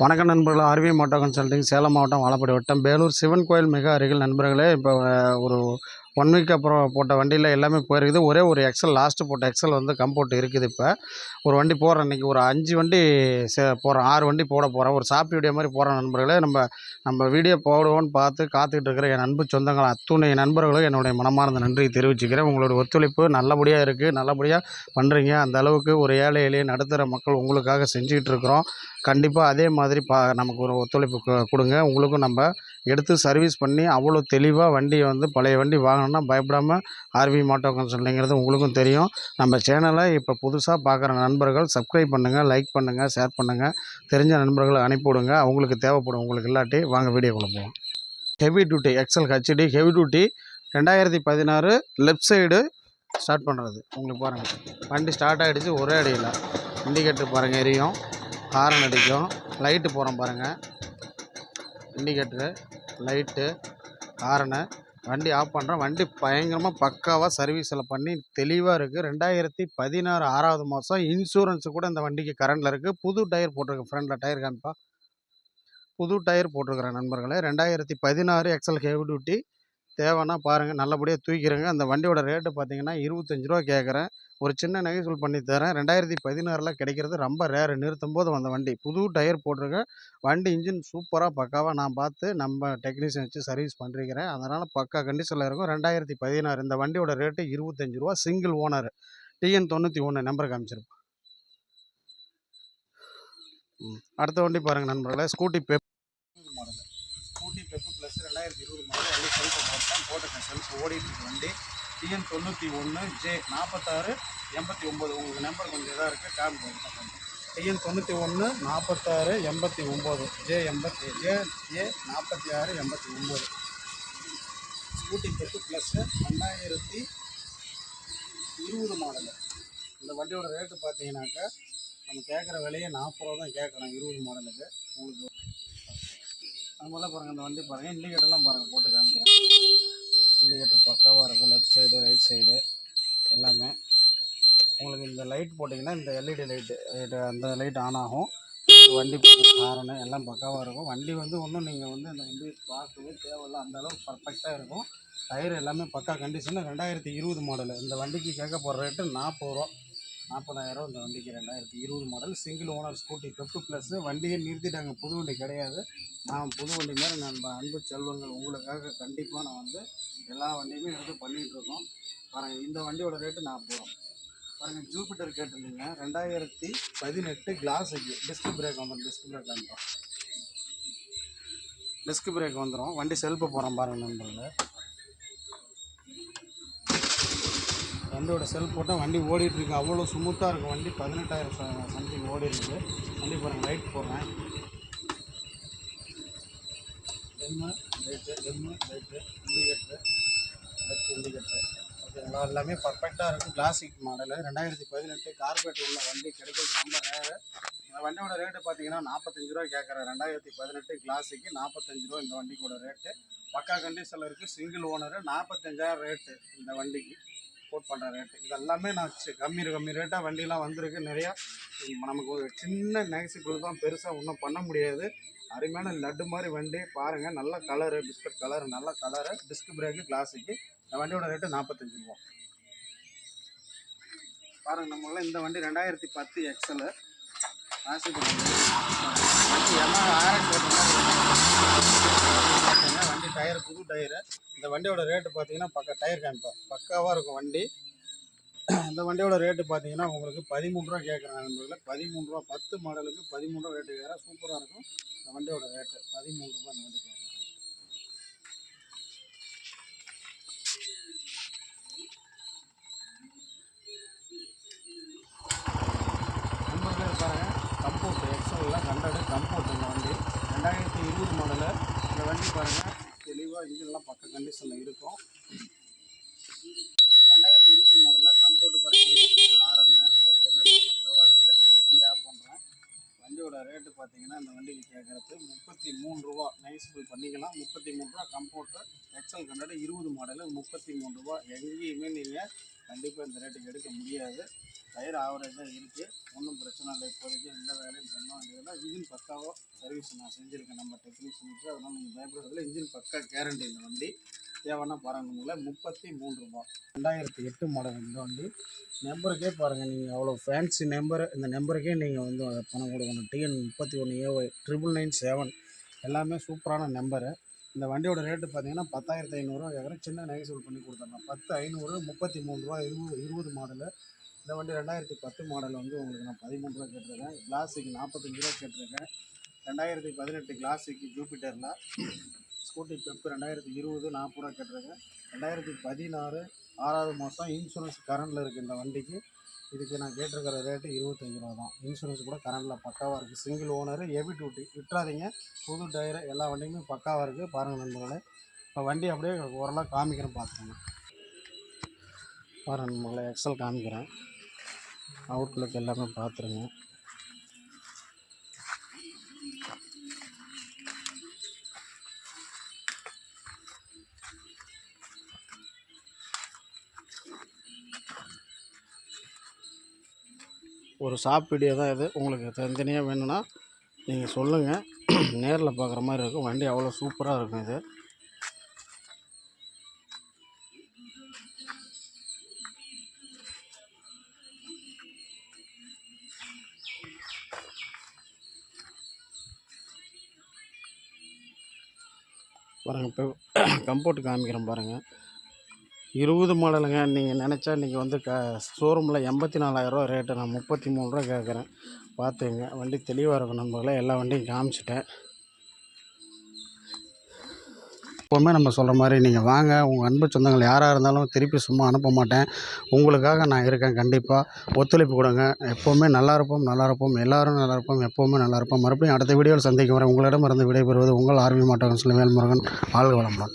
வணக்கம் நண்பர்களே RV Moto consulting Salem மாவட்டம் வாழப்பாடி வட்டம். வேலூர் சிவன் கோயில் மிக அருகில் நண்பர்களே இப்போ ஒரு ஒன் வீக் அப்புறம் போட்ட வண்டியில் எல்லாமே போயிருக்குது. ஒரே ஒரு எக்ஸல் லாஸ்ட்டு போட்ட எக்ஸல் வந்து கம்போர்ட் இருக்குது இப்போ. ஒரு வண்டி போகிறோம் இன்றைக்கி ஒரு அஞ்சு வண்டி சே போகிறோம் ஆறு வண்டி போட போகிறோம் ஒரு சாப்பி வீடியோ மாதிரி போகிற நண்பர்களே நம்ம நம்ம வீடியோ போடுவோன்னு பார்த்து காத்துக்கிட்டு இருக்கிற என் நண்பு சொந்தங்கள் அத்துணை நண்பர்களும் என்னுடைய மனமார்ந்த நன்றியை தெரிவிச்சுக்கிறேன். உங்களுடைய ஒத்துழைப்பு நல்லபடியாக இருக்குது நல்லபடியாக பண்ணுறீங்க அந்த அளவுக்கு ஒரு ஏழை எளிய நடுத்தர மக்கள் உங்களுக்காக செஞ்சுக்கிட்டு இருக்கிறோம். கண்டிப்பாக அதே மாதிரி பா நமக்கு ஒரு ஒத்துழைப்பு கொடுங்க. உங்களுக்கும் நம்ம எடுத்து சர்வீஸ் பண்ணி அவ்வளோ தெளிவாக வண்டியை வந்து பழைய வண்டி வாங்கணும்னா பயப்படாமல் ஆர்வி மாட்டோ கன்சல்டிங்கிறது உங்களுக்கும் தெரியும். நம்ம சேனலை இப்போ புதுசாக பார்க்குற நண்பர்கள் சப்ஸ்கிரைப் பண்ணுங்கள் லைக் பண்ணுங்கள் ஷேர் பண்ணுங்கள் தெரிஞ்ச நண்பர்களை அனுப்பிவிடுங்க அவங்களுக்கு தேவைப்படும். உங்களுக்கு இல்லாட்டி வாங்க வீடியோக்குள்ளே போவோம். Heavy duty X L HD heavy duty ரெண்டாயிரத்தி பதினாறு லெஃப்ட் சைடு ஸ்டார்ட் பண்ணுறது உங்களுக்கு பாருங்கள் வண்டி ஸ்டார்ட் ஆகிடுச்சு ஒரே அடியில். இண்டிகேட்டர் பாருங்கள் எரியும். ஹாரன் அடிக்கும். லைட்டு போகிறோம் பாருங்கள் இண்டிகேட்டரு லைட்டு ஹாரனு வண்டி ஆஃப் பண்ணுறேன் வண்டி பயங்கரமாக பக்காவாக சர்வீஸில் பண்ணி தெளிவாக இருக்குது ரெண்டாயிரத்தி பதினாறு ஆறாவது மாதம் இன்சூரன்ஸு கூட இந்த வண்டிக்கு கரண்டில் இருக்குது புது டயர் போட்டிருக்கேன் ஃப்ரண்டில் டயர் காமிப்பா புது டயர் போட்டிருக்கிறேன் நண்பர்களே. ரெண்டாயிரத்தி பதினாறு எக்ஸல் ஹெவி டியூட்டி தேவைன்னா பாருங்கள் நல்லபடியாக தூக்கிறேங்க அந்த வண்டியோட ரேட்டு பார்த்தீங்கன்னா இருபத்தஞ்சி ரூபா கேட்குறேன் ஒரு சின்ன நகைசூல் பண்ணி தரேன். ரெண்டாயிரத்தி பதினாறில் கிடைக்கிறது ரொம்ப ரேரு நிறுத்தும் போது வந்த வண்டி. புது டயர் போட்டிருக்கேன். வண்டி இன்ஜின் சூப்பராக பக்காவாக நான் பார்த்து நம்ம டெக்னீஷியன் வச்சு சர்வீஸ் பண்ணிருக்கிறேன் அதனால் பக்கா கண்டிஷனில் இருக்கும். ரெண்டாயிரத்தி பதினாறு இந்த வண்டியோட ரேட்டு இருபத்தஞ்சி ரூபா சிங்கிள் ஓனர் டிஎன் தொண்ணூற்றி ஒன்று நம்பர் காமிச்சிருப்பேன் அடுத்த வண்டி பாருங்கள் நண்பர்களே. Scooty Pep model Scooty Pep plus ரெண்டாயிரத்தி இருபது மாடல் வண்டி செல்ஃபு போட்டேன் போட்டிருக்கேன். செல்ஃபு ஓடிட்டுருக்கு வண்டி. டிஎன் தொண்ணூற்றி ஒன்று ஜே நாற்பத்தாறு எண்பத்தி ஒம்பது உங்களுக்கு நம்பர் கொஞ்சம் இதாக இருக்குது காமி போயிருக்கேன் டிஎன் தொண்ணூற்றி ஒன்று நாற்பத்தாறு எண்பத்தி ஒம்பது ஜே எண்பத்தி ஜே ஏ நாற்பத்தி ஆறு எண்பத்தி ஒம்பது ஸ்கூட்டி பெப்பு ப்ளஸ்ஸு ரெண்டாயிரத்தி இருபது மாடலு. இந்த வண்டியோட ரேட்டு பார்த்தீங்கன்னாக்கா நம்ம கேட்குற விலையை நாற்பது ரூபா தான் கேட்குறோம் இருபது மாடலுக்கு. உங்களுக்கு முதல்ல பாருங்கள் இந்த வண்டி பாருங்கள் இண்டிகேட்டர்லாம் பாருங்கள் போட்டு காமிக்கிறேன். இண்டிகேட்டர் பக்காவாக இருக்கும். லெஃப்ட் சைடு ரைட் சைடு எல்லாமே. உங்களுக்கு இந்த லைட் போட்டிங்கன்னா இந்த எல்இடி லைட்டு அந்த லைட் ஆன் ஆகும். வண்டி ஹாரனு எல்லாம் பக்காவாக இருக்கும். வண்டி வந்து ஒன்றும் நீங்கள் வந்து அந்த வண்டி பார்க்கவே தேவையில்ல. அந்த அளவுக்கு பர்ஃபெக்டாக இருக்கும். டயர் எல்லாமே பக்கா கண்டிஷனில் ரெண்டாயிரத்தி இருபது மாடலு இந்த வண்டிக்கு கேட்க போகிற ரேட்டு நாற்பது ரூபா. நாற்பதாயிரம் இந்த வண்டிக்கு ரெண்டாயிரத்தி இருபது model single owner Scooty Pep plus வண்டியை நிறுத்திட்டாங்க. புது வண்டி கிடையாது. நான் புது வண்டி மாதிரி நான் அன்பு செல்வங்கள் உங்களுக்காக கண்டிப்பாக நான் வந்து எல்லா வண்டியுமே எடுத்து பண்ணிகிட்ருக்கோம் பாருங்கள் இந்த வண்டியோட ரேட்டு நாற்பது ரூபா பாருங்கள் ஜூபிட்டர் கேட்டிருந்தீங்க. ரெண்டாயிரத்தி பதினெட்டு கிளாஸுக்கு டிஸ்க் பிரேக் வந்துடும் டிஸ்க் பிரேக் வந்துடும் டிஸ்க் பிரேக் வந்துடும் வண்டி செல்ஃபு போகிறோம் பாருங்கள் நண்பர்கள். வண்டியோட செல் போட்டால் வண்டி ஓடிட்டுருக்கு. அவ்வளோ ஸ்மூத்தாக இருக்கும் வண்டி பதினெட்டாயிரம் சம்திங் ஓடி வண்டி பாருங்கள் லைட் போடுறேன். Dim light dim light indicator left indicator ஓகேங்களா எல்லாமே பர்ஃபெக்டாக இருக்கும் கிளாசிக் மாடலு ரெண்டாயிரத்தி பதினெட்டு கார்பரேட் உள்ள வண்டி கிடைக்கிறது ரொம்ப ரேரு இந்த வண்டியோட ரேட்டு பார்த்தீங்கன்னா நாற்பத்தஞ்சு ரூபா கேட்குறேன் ரெண்டாயிரத்தி பதினெட்டு கிளாஸுக்கு நாற்பத்தஞ்சு ரூபா இந்த வண்டிக்கோட ரேட்டு பக்கா கண்டிஷனில் இருக்குது சிங்கிள் ஓனரு நாற்பத்தஞ்சாயிரம் ரேட்டு இந்த வண்டிக்கு. கோட் பண்ணுற ரேட்டு இது எல்லாமே நான் கம்மி கம்மி ரேட்டாக வண்டிலாம் வந்திருக்கு நிறையா. நமக்கு ஒரு சின்ன நெகசிபிள் தான் பெருசாக ஒன்றும் பண்ண முடியாது. அருமையான லட்டு மாதிரி வண்டி பாருங்கள் நல்ல கலரு பிஸ்கட் கலர் நல்ல கலரு டிஸ்க் பிரேக்கு கிளாஸுக்கு இந்த வண்டியோட ரேட்டு நாற்பத்தஞ்சு ரூபா. பாருங்கள் நம்மளால் இந்த வண்டி ரெண்டாயிரத்தி பத்து எக்ஸலு கிளாஸுக்கு ஆயிரம் டயர் புது டயரு. இந்த வண்டியோட ரேட்டு பார்த்தீங்கன்னா பக்கா டயர் காமிப்பேன் பக்காவாக இருக்கும் வண்டி. இந்த வண்டியோட ரேட்டு பார்த்தீங்கன்னா உங்களுக்கு பதிமூணு ரூபா கேட்குறேன் நண்பர்களை. பதிமூணு ரூபா பத்து மாடலுக்கு பதிமூணு ரூபா ரேட்டு வேறு சூப்பராக இருக்கும். இந்த வண்டியோட ரேட்டு பதிமூணு ரூபா இந்த வண்டி கேட்குறேன் நண்பர்களே பாருங்கள் கம்போர்ட் எக்ஸலில் ஹண்ட்ரடு கம்போர்ட் இந்த வண்டி. ரெண்டாயிரத்தி இருபது மாடலு இந்த வண்டி பாருங்கள் இன்ஜின்லாம் பக்க கண்டிஷனில் இருக்கும். ரெண்டாயிரத்தி இருபது மாடலில் கம்போர்ட் பாருங்கள் ஹாரனு லைட் எல்லாமே பக்கவாக இருக்குது வண்டி ஆஃப் பண்ணுறேன் வண்டியோட ரேட்டு பார்த்தீங்கன்னா இந்த வண்டிக்கு கேட்குறது முப்பத்தி மூணு ரூபா. நைஸ்ஃபுல் பண்ணிக்கலாம். முப்பத்தி மூணு ரூபா கம்ஃபோர்ட்டர் எக்ஸல் கண்ணாடி இருபது மாடலு முப்பத்தி மூணு ரூபா. எங்கேயுமே நீங்கள் கண்டிப்பாக இந்த ரேட்டுக்கு எடுக்க முடியாது. டயர் ஆவரேஜாக இருக்குது ஒன்றும் பிரச்சனை இல்லை. இப்போதைக்கு எந்த வேலையும் பண்ண வேண்டியதில்லை இன்ஜின் பக்காவோ சர்வீஸ் நான் செஞ்சுருக்கேன். நம்ம டெக்னீஷியனுக்கு அதனால் நீங்கள் பயப்படுறதில்ல. இன்ஜின் பக்கா கேரண்டி இந்த வண்டி. தேவைன்னா பாருங்களேன் முப்பத்தி மூணு ரூபா. ரெண்டாயிரத்தி எட்டு மாடல் இந்த வண்டி. நம்பருக்கே பாருங்கள் நீங்கள் அவ்வளோ ஃபேன்சி நம்பர் இந்த நம்பருக்கே நீங்கள் வந்து பணம் கொடுக்கணும். டிஎன் முப்பத்தி ஒன்று ஏஒய் ட்ரிபிள் நைன் செவன் எல்லாமே சூப்பரான நம்பரு இந்த வண்டியோட ரேட்டு பார்த்தீங்கன்னா பத்தாயிரத்து ஐநூறுரூவா கேட்குறேன் சின்ன நகைசூல் பண்ணி கொடுத்துட்றேன் பத்து ஐநூறு முப்பத்தி மூணு ரூபா இருபது இருபது மாடலு இந்த வண்டி ரெண்டாயிரத்தி பத்து மாடல் வந்து உங்களுக்கு நான் பதிமூணு ரூபா கேட்டிருக்கேன். கிளாஸுக்கு நாற்பத்தஞ்சு ரூபா கேட்டிருக்கேன். ரெண்டாயிரத்தி பதினெட்டு கிளாஸுக்கு ஜூபிட்டரில். ஸ்கூட்டி பெப்பு ரெண்டாயிரத்தி இருபது நாற்பது ரூபா கேட்டிருக்கேன். ரெண்டாயிரத்தி பதினாறு ஆறாவது மாதம் இன்சூரன்ஸ் கரண்டில் இருக்குது இந்த வண்டிக்கு. இதுக்கு நான் கேட்டிருக்கிற ரேட்டு இருபத்தஞ்சி ரூபா தான். இன்சூரன்ஸ் கூட கரண்டில் பக்காவாக இருக்குது சிங்கிள் ஓனரு ஹெவி டூட்டி விட்டுறாதீங்க. புது டயரு எல்லா வண்டியுமே பக்காவாக இருக்குது பாருங்கள் நண்பர்களே. இப்போ வண்டி அப்படியே ஓரளவு காமிக்கிறேன் பார்த்துக்கோங்க பாருங்கள் நண்பர்களே எக்ஸல் காமிக்கிறேன். அவுட்லுக் எல்லாமே பார்த்துருங்க. ஒரு ஷாப் வீடியோ தான் இது. உங்களுக்கு தனித்தனியாக வேணும்னா நீங்கள் சொல்லுங்கள் நேரில் பார்க்குற மாதிரி இருக்கும். வண்டி அவ்வளோ சூப்பராக இருக்கும் இது. பாருங்கள் இப்போ கம்போர்ட் காமிக்கிறேன் பாருங்கள் இருபது மாடலுங்க நீங்கள் நினச்சா இன்றைக்கி வந்து க ஷோரூமில் எண்பத்தி நாலாயிரரூவா ரேட்டு நான் முப்பத்தி மூணு ரூபா கேட்குறேன் பார்த்துங்க வண்டி தெளிவாக இருக்கும் நண்பர்களே எல்லா வண்டியும் காமிச்சிட்டேன். எப்போவுமே நம்ம சொல்கிற மாதிரி நீங்கள் வாங்க. உங்கள் அன்பு சொந்தங்கள் யாராக இருந்தாலும் திருப்பி சும்மா அனுப்ப மாட்டேன். உங்களுக்காக நான் இருக்கேன் கண்டிப்பாக ஒத்துழைப்பு கொடுங்க. எப்போவுமே நல்லா இருப்போம் நல்லா இருப்போம். எல்லாரும் நல்லா இருப்போம் எப்போவுமே நல்லா இருப்போம். மறுபடியும் அடுத்த வீடியோவில் சந்திக்கும் வரை உங்களிடமிருந்து விடைபெறுவது உங்கள் ஆர்மி மாட்டோம் சில முருகன் வாழ்க வளமுடன்.